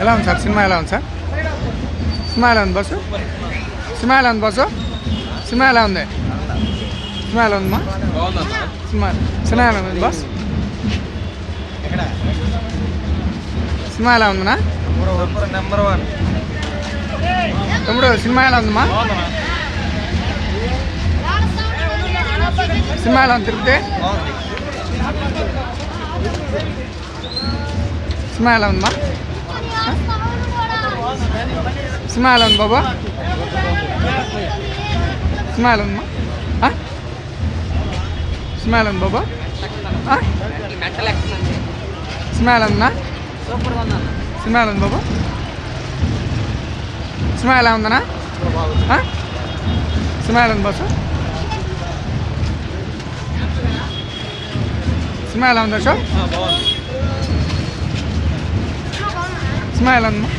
ఎలా ఉంది sir cinema ఎలా ఉంది సార్ సినిమా ఎలా ఉంది బస్సు సినిమా ఎలా ఉంది బస్సు సినిమా ఎలా ఉంది సినిమా ఎలా ఉందమ్మా సినిమా సినిమా ఎలా ఉంది బస్ సినిమా ఎలా ఉందన్నా నెంబర్ వన్ తమ్ముడు సినిమా ఎలా ఉందమ్మా సినిమా ఎలా ఉంది తిరుపతి సినిమా ఎలా ఉందమ్మా సినిమా ఎలా బాబా. సినిమా ఎలా ఉందమ్మా ఆ? సినిమా బాబా. ఆ? సినిమా ఎలా ఉంది బాబా. సినిమా ఎలా ఉందన్నా? ఉంది బాసు. సినిమా ఎలా ఉందమ్మా.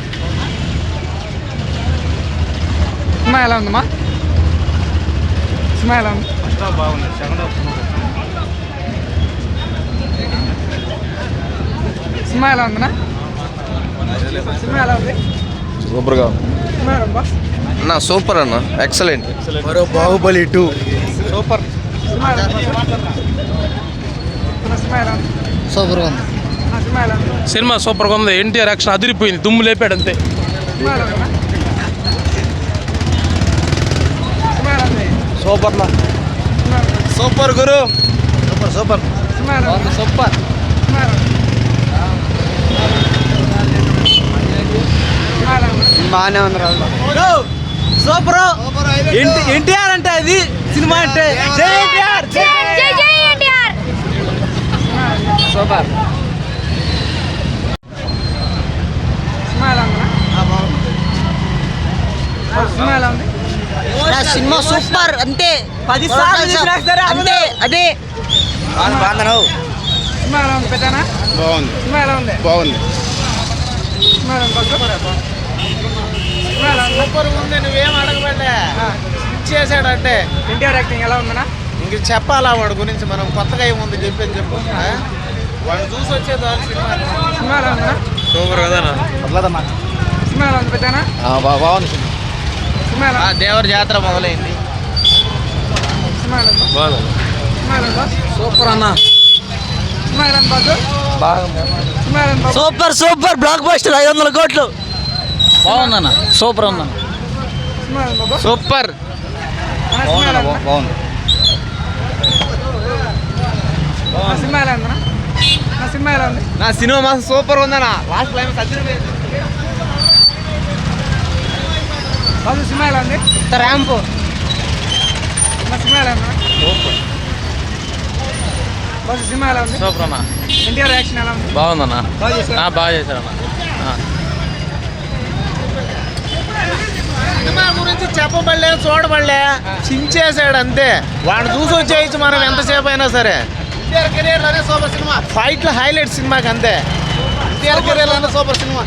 సినిమా ఎలా ఉందమ్మా. సినిమా ఎలా ఉంది బాగుంది సెకండ్ ఎలా సినిమా ఎలా ఉంది. సూపర్గా అన్న సూపర్ అన్న. ఎక్సలెంట్ మరో బాహుబలి టూ. సూపర్. ఎలా ఉంది అన్న, సూపర్గా ఉంది. సినిమా సినిమా సూపర్గా ఉంది. ఎన్టీఆర్ యాక్షన్ అదిరిపోయింది. దుమ్ము లేపాడు అంతే. సూపర్? సూపర్ గురు. Super super. సూపర్. ఎలా ఉంది బాగానే సూపర్. ఎన్టీఆర్ అంటే అది. సినిమా అంటే. జై ఎన్టీఆర్. జై జై ఎన్టీఆర్. సూపర్ సినిమా ఎలా ఉందన్నా సినిమా ఎలా ఉంది? Cinema super. అంతే పది సార్లు చూసినా సరే అంతే అదే. సినిమా ఎలా ఉంది పెద్దనా? బాగుంది. సినిమా ఎలా ఉంది? బాగుంది. సినిమా ఉంది? ఎలా ఉంది? సూపర్ ఉంది నువ్వేం అడగబడ్డా? ఆ, చేశాడంటే. ఎన్టీఆర్ యాక్టింగ్ ఎలా ఉందన్నా? ఇంక చెప్పాలా వాడి గురించి మనం? కొత్తగా ఏముంది చెప్పేది చెప్పు. ఆ? వాడిని చూసి వచ్చేది సినిమా సినిమా ఎలా ఉందన్నా? సూపర్ సినిమా ఎలా ఉంది పెద్దనా? బాగుంది దేవర జాతర మొదలైంది? సూపర్ అన్న? సూపర్ సూపర్ బ్లాక్ బస్టర్ ఐదు వందల కోట్లు. బాగుందన్న సూపర్ అన్న. సినిమా ఎలా ఉంది బాబు? సూపర్. ఉందన్నా? బాగుంది ఉందన్నా నా సినిమా మాత్రం సూపర్ ఉందన్న. లాస్ట్ క్లైమాక్స్ అదిరిపోయింది బాసు సినిమా ఎలా ఉంది ర్యాంపు. సినిమా ఎలా ఉందన్నా బాసు సినిమా ఎలా ఉంది సూపర్ అన్న. ఎన్టీఆర్ యాక్షన్ ఎలా ఉంది? బాగుందన్న. బాగా చేశారు? బాగా చేశారన్న. సినిమా గురించి చెప్పబడలే చూడబడలే. చించేసాడు అంతే. వాడిని చూసి వచ్చేయచ్చు మనం ఎంతసేపు అయినా సరే. NTR career super cinema. ఫైట్లో హైలైట్ సినిమాకి అంతే. NTR career super cinema.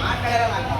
మాట్లాడాలి